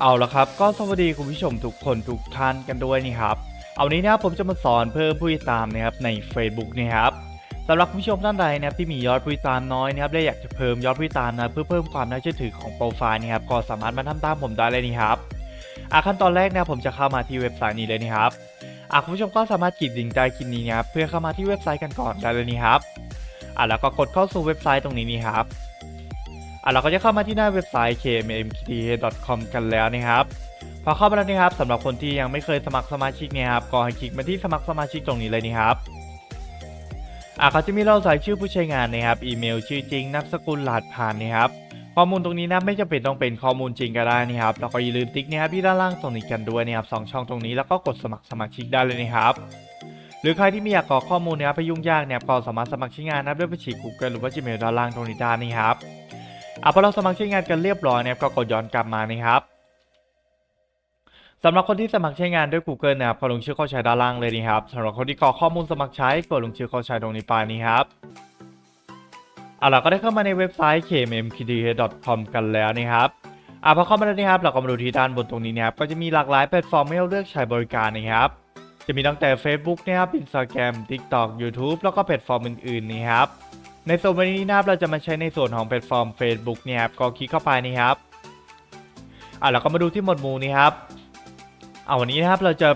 เอาละครับ ก็สวัสดีคุณผู้ชมทุกคนทุกท่านกันด้วยนี่ครับ เอานนี้นะผมจะมาสอนเพิ่มผู้ติดตามนะครับใน Facebook นะครับสำหรับผู้ชมท่านใดนะครับที่มียอดผู้ติดตามน้อยนะครับและอยากจะเพิ่มยอดผู้ติดตามนะเพื่อเพิ่มความน่าเชื่อถือของโปรไฟล์นะครับก็สามารถมาทำตามผมได้เลยนี่ครับอะขั้นตอนแรกนะผมจะเข้ามาที่เว็บไซต์นี้เลยนี่ครับอะคุณผู้ชมก็สามารถกดลิงก์ใต้คลิปนี้นะครับเพื่อเข้ามาที่เว็บไซต์กันก่อนได้เลยนี่ครับอะแล้วก็กดเข้าสู่เว็บไซต์ตรงนี้นี่ครับ อะเราก็จะเข้ามาที่หน้าเว็บไซต์ kmmkta.com กันแล้วนะครับพอเข้ามาแล้วนะครับสำหรับคนที่ยังไม่เคยสมัครสมาชิกเนี่ยครับก็ให้คลิกมาที่สมัครสมาชิกตรงนี้เลยนะครับอะเขาจะมีเราใส่ชื่อผู้ใช้งานนะครับอีเมลชื่อจริงนามสกุลรหัสผ่านนะครับข้อมูลตรงนี้นะไม่จำเป็นต้องเป็นข้อมูลจริงก็ได้นะครับแล้วก็อย่าลืมติ๊กนะครับที่ด้านล่างตรงนี้กันด้วยนะครับสองช่องตรงนี้แล้วก็กดสมัครสมาชิกได้เลยนะครับหรือใครที่ไม่อยากกรอกข้อมูลนะครับไปยุ่งยากเนี่ยก็สามารถสมัครใช้งานนับด้วยบัญชี Google หรือว่า Gmail ด้านล่างตรงนี้ได้นะครับ อะพอเราสมัครใช้งานกันเรียบร้อยนะครับก็กดย้อนกลับมานะครับสำหรับคนที่สมัครใช้งานด้วย Google นะครับก็ลงชื่อเข้าใช้ด้านล่างเลยนะครับสำหรับคนที่กรอกข้อมูลสมัครใช้กดลงชื่อเข้าใช้ตรงนี้ไปนี่ครับเอาล่ะก็ได้เข้ามาในเว็บไซต์ kmmkta.com กันแล้วนะครับอะพอเข้ามาแล้วนะครับเราก็มาดูที่ด้านบนตรงนี้นะครับก็จะมีหลากหลายแพลตฟอร์มให้เราเลือกใช้บริการนะครับ จะมีตั้งแต่ Facebook นะครับ Instagram TikTok YouTube แล้วก็แพลตฟอร์มอื่นๆนะครับ ในส่วนวันนี้นะครับเราจะมาใช้ในส่วนของแพลตฟอร์ม Facebook เนี่ยครับก็คลิกเข้าไปนี่ครับอะเราก็มาดูที่หมวดหมู่นี้ครับเอาวันนี้นะครับเราจะ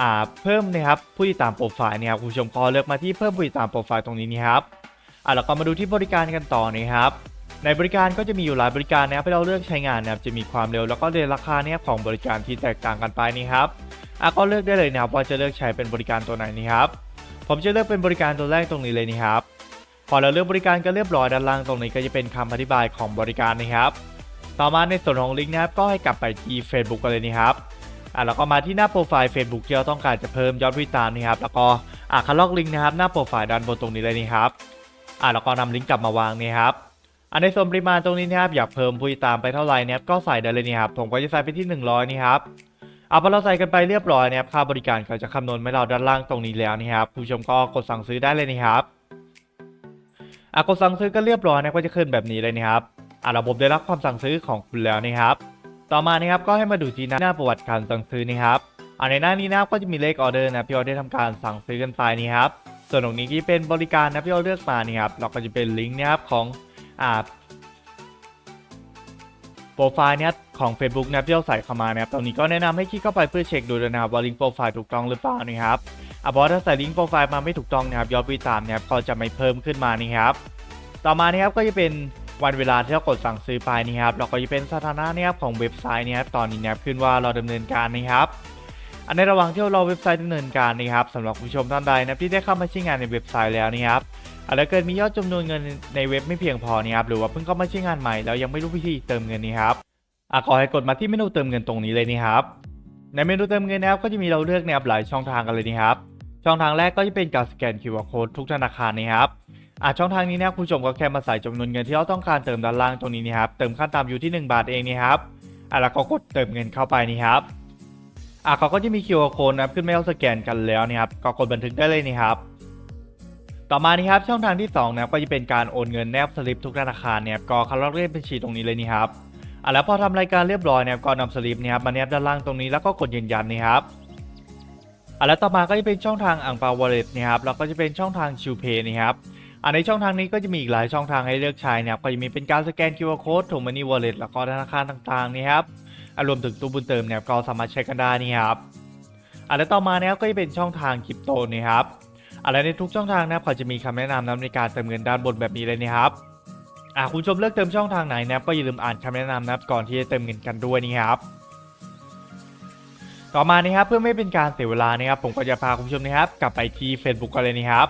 อ่าเพิ่มนะครับผู้ติดตามโปรไฟล์เนี่ยครับคุณผู้ชมก็เลือกมาที่เพิ่มผู้ติดตามโปรไฟล์ตรงนี้นี่ครับอะเราก็มาดูที่บริการกันต่อนะครับในบริการก็จะมีอยู่หลายบริการนะครับให้เราเลือกใช้งานนะครับจะมีความเร็วแล้วก็เรทราคาเนี่ยของบริการที่แตกต่างกันไปนี่ครับอะก็เลือกได้เลยนะครับว่าจะเลือกใช้เป็นบริการตัวไหนนี่ครับผมจะเลือกเป็นบริการตัวแรกตรงนี้เลยนี่ครับ พอเราเลือกบริการก็เรียบร้อยด้านล่างตรงนี้ก็จะเป็นคำอธิบายของบริการนะครับ ต่อมาในส่วนของลิงก์นะครับก็ให้กลับไปที่ Facebook กันเลยนะครับอะแล้วก็มาที่หน้าโปรไฟล์ Facebook ที่เราต้องการจะเพิ่มยอดผู้ติตามนะครับ แล้วก็อะคัดลอกลิงก์นะครับหน้าโปรไฟล์ด้านบนตรงนี้เลยนี่ครับอะแล้วก็นำลิงก์กลับมาวางนี่ครับอันในส่วนปริมาณตรงนี้นะครับอยากเพิ่มผู้ติดตามไปเท่าไหร่นะครับก็ใส่ได้เลยนี่ครับผมก็จะใส่ไปที่ 100นี่ครับเอาพอเราใส่กันไปเรียบร้อยนะครับค่าบริการเขาจะคำนวณให้เราด้านล่างตรงนี้แล้วนี่ครับผู้ชมก็กดสั่งซื้อได้เลยนี่ครับ อะกดสั่งซื้อก็เรียบร้อยนะก็จะขึ้นแบบนี้เลยนะครับอะระบบได้รับความสั่งซื้อของคุณแล้วนะครับ ต่อมานะครับก็ให้มาดูที่หน้าประวัติการสั่งซื้อนะครับอะในหน้านี้นะครับก็จะมีเลขออเดอร์นะพี่ออได้ทำการสั่งซื้อกันไปนี่ครับส่วนตรงนี้ที่เป็นบริการนะพี่ออเลือกมานี่ครับเราก็จะเป็นลิงก์นะครับของอ่าโปรไฟล์เนี่ยของ Facebook นะที่เราใส่เข้ามานะครับตรงนี้ก็แนะนำให้คลิกเข้าไปเพื่อเช็คดูนะครับว่าลิงก์โปรไฟล์ถูกต้องหรือเปล่านะครับ อะเพราะถ้าใส่ลิงก์โปรไฟล์มาไม่ถูกต้องนะครับยอดผู้ติดตามเนี่ยก็จะไม่เพิ่มขึ้นมานี่ครับต่อมานี่ครับก็จะเป็นวันเวลาที่เรากดสั่งซื้อไปนี่ครับเราก็จะเป็นสถานะเนี่ยครับของเว็บไซต์นี่ครับตอนนี้เนี่ยขึ้นว่าเราดำเนินการนะครับอันในระหว่างที่เราเว็บไซต์ดำเนินการนี่ครับสำหรับผู้ชมท่านใดนะที่ได้เข้ามาใช้งานในเว็บไซต์แล้วนี่ครับอาจจะเกิดมียอดจำนวนเงินในเว็บไม่เพียงพอนี่ครับหรือว่าเพิ่งเข้ามาใช้งานใหม่แล้วยังไม่รู้วิธีเติมเงินนี่ครับอะขอให้กดมาที่เมนูเติมเงินตรงนี้เลยนี่ครับในเมนูเติมเงินนะครับก็จะมีเราเลือกนะครับหลายช่องทางกันเลยนี่ครับ ช่องทางแรกก็จะเป็นการสแกน QR Code ทุกธนาคารนะครับอ่าช่องทางนี้นะครับคุณผู้ชมก็แค่มาใส่จำนวนเงินที่เราต้องการเติมด้านล่างตรงนี้นะครับเติมขั้นต่ำอยู่ที่ 1 บาทเองนี่ครับอ่าแล้วก็กดเติมเงินเข้าไปนี่ครับอ่าเขาก็จะมี QR Code นะครับขึ้นมาให้เราสแกนกันแล้วนี่ครับก็กดบันทึกได้เลยนี่ครับ ต่อมานี่ครับช่องทางที่2นะก็จะเป็นการโอนเงินแนบสลิปทุกธนาคารเนี่ยก็คัดลอกเลขบัญชีตรงนี้เลยนี่ครับอ่าแล้วพอทำรายการเรียบร้อยเนี่ยก็นำสลิปเนี่ยครับมาแนบด้านล่างตรงนี้แล้วก็กดยืนยันนี่ครับ อะแล้วต่อมาก็จะเป็นช่องทางอ่างเปาวอลเล็ตนะครับแล้วก็จะเป็นช่องทางชิวเพย์นะครับอันในช่องทางนี้ก็จะมีอีกหลายช่องทางให้เลือกใช้นะครับก็จะมีเป็นการสแกน QR Code ถูกมันนี่วอลเล็ตแล้วก็ธนาคารต่างๆนี่ครับอะรวมถึงตู้บุญเติมเนี่ยก็สามารถใช้กันได้นี่ครับอะแล้วต่อมานะครับก็จะเป็นช่องทางคริปโตนะครับอะแล้วในทุกช่องทางนะครับเขาจะมีคำแนะนำนะในการเติมเงินด้านบนแบบนี้เลยนะครับอะคุณผู้ชมเลือกเติมช่องทางไหนนะครับก็อย่าลืมอ่านคำแนะนำนะครับก่อนที่จะเติมเงินกันด้วยนี่ครับ ต่อมานะครับเพื่อไม่เป็นการเสียเวลานะครับผมก็จะพาคุณผู้ชมนะครับกลับไปที่ Facebook กันเลยนะครับ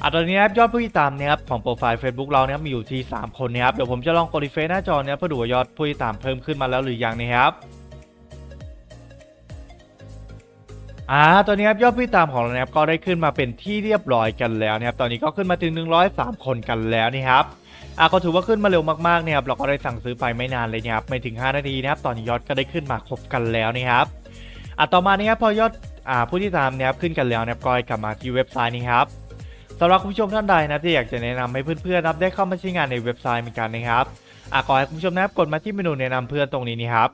อะตอนนี้นะครับยอดผู้ติดตามนะครับของโปรไฟล์ Facebook เรานะครับมีอยู่ที่ 3 คนนะครับเดี๋ยวผมจะลองกดรีเฟซหน้าจอนะครับเพื่อดูว่ายอดผู้ติดตามเพิ่มขึ้นมาแล้วหรือยังนะครับอ่าตอนนี้ครับยอดผู้ติดตามของเรานะครับก็ได้ขึ้นมาเป็นที่เรียบร้อยกันแล้วนะครับตอนนี้ก็ขึ้นมาถึง 103 คนกันแล้วนะครับอะก็ถือว่าขึ้นมาเร็วมากๆนะครับเราก็ได้สั่งซื้อไปไม่นานเลยนะครับไม่ถึง 5 นาทีนะครับตอนนี้ยอดก็ได้ขึ้นมาครบกันแล้วนะครับ อะต่อมานี้ครับพอยอดอ่าผู้ที่ตามนะครับขึ้นกันแล้วนะครับก็ให้กลับมาที่เว็บไซต์นี้ครับสำหรับคุณผู้ชมท่านใดนะครับที่อยากจะแนะนำให้เพื่อนๆนะครับได้เข้ามาใช้งานในเว็บไซต์เหมือนกันนะครับอะขอให้คุณผู้ชมนะครับกดมาที่เมนูแนะนำเพื่อนตรงนี้นี่ครับ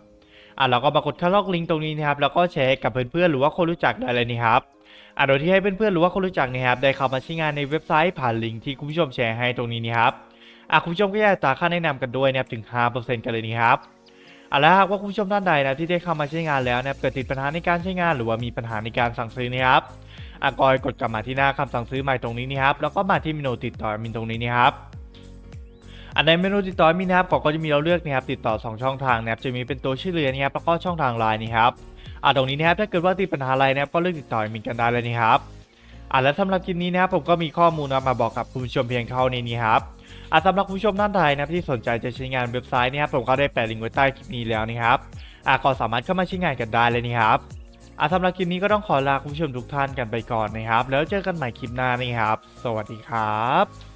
อะเราก็มากดคัดลอกลิงก์ตรงนี้นะครับแล้วก็แชร์กับเพื่อนๆหรือว่าคนรู้จักได้เลยนี่ครับอะโดยที่ให้เพื่อนๆหรือว่าคนรู้จักนะครับได้เข้ามาใช้งานในเว็บไซต์ผ่านลิงก์ที่คุณผู้ชมแชร์ให้ตรงนี้นี่ครับอะคุณผู้ชมก็อยากจ่าค่าแนะนำกันด้วยนะครับถึง 5%กันเลยนี่ครับ อะแล้วหากว่าคุณผู้ชมท่านใดนะที่ได้เข้ามาใช้งานแล้วนะเกิดติดปัญหาในการใช้งาน หรือว่ามีปัญหาในการสั่งซื้อนะครับอะก็ให้กดกลับมาที่หน้าคำสั่งซื้อใหม่ตรงนี้นี่ครับแล้วก็มาที่เมนูติดต่อมินตรงนี้นี่ครับอันในเมนูติดต่อมีนะครับก็จะมีเราเลือกนะครับติดต่อ 2 ช่องทางนะครับจะมีเป็นตัวชื่อเรียนนะครับแล้วก็ช่องทางไลน์นี่ครับอ่าตรงนี้นะครับถ้าเกิดว่าติดปัญหาอะไรนะครับก็เลือกติดต่อมีกันได้เลยนี่ครับอ่าและสำหรับคลิปนี้นะครับผมก็มีข้อมูลมาบอกกับคุณผู้ชมเพียงเท่านี้นี่ครับ อ่าสำหรับผู้ชมท่านใดนะครับที่สนใจจะใช้งานเว็บไซต์นี่ครับผมก็ได้แปะลิงก์ไว้ใต้คลิปนี้แล้วนี่ครับอ่าก็สามารถเข้ามาใช้งานกันได้เลยนี่ครับอ่าสำหรับคลิปนี้ก็ต้องขอลาคุณผู้ชมทุกท่านกันไปก่อนนะครับ แล้วเจอกันใหม่คลิปหน้านี่ครับ สวัสดีครับ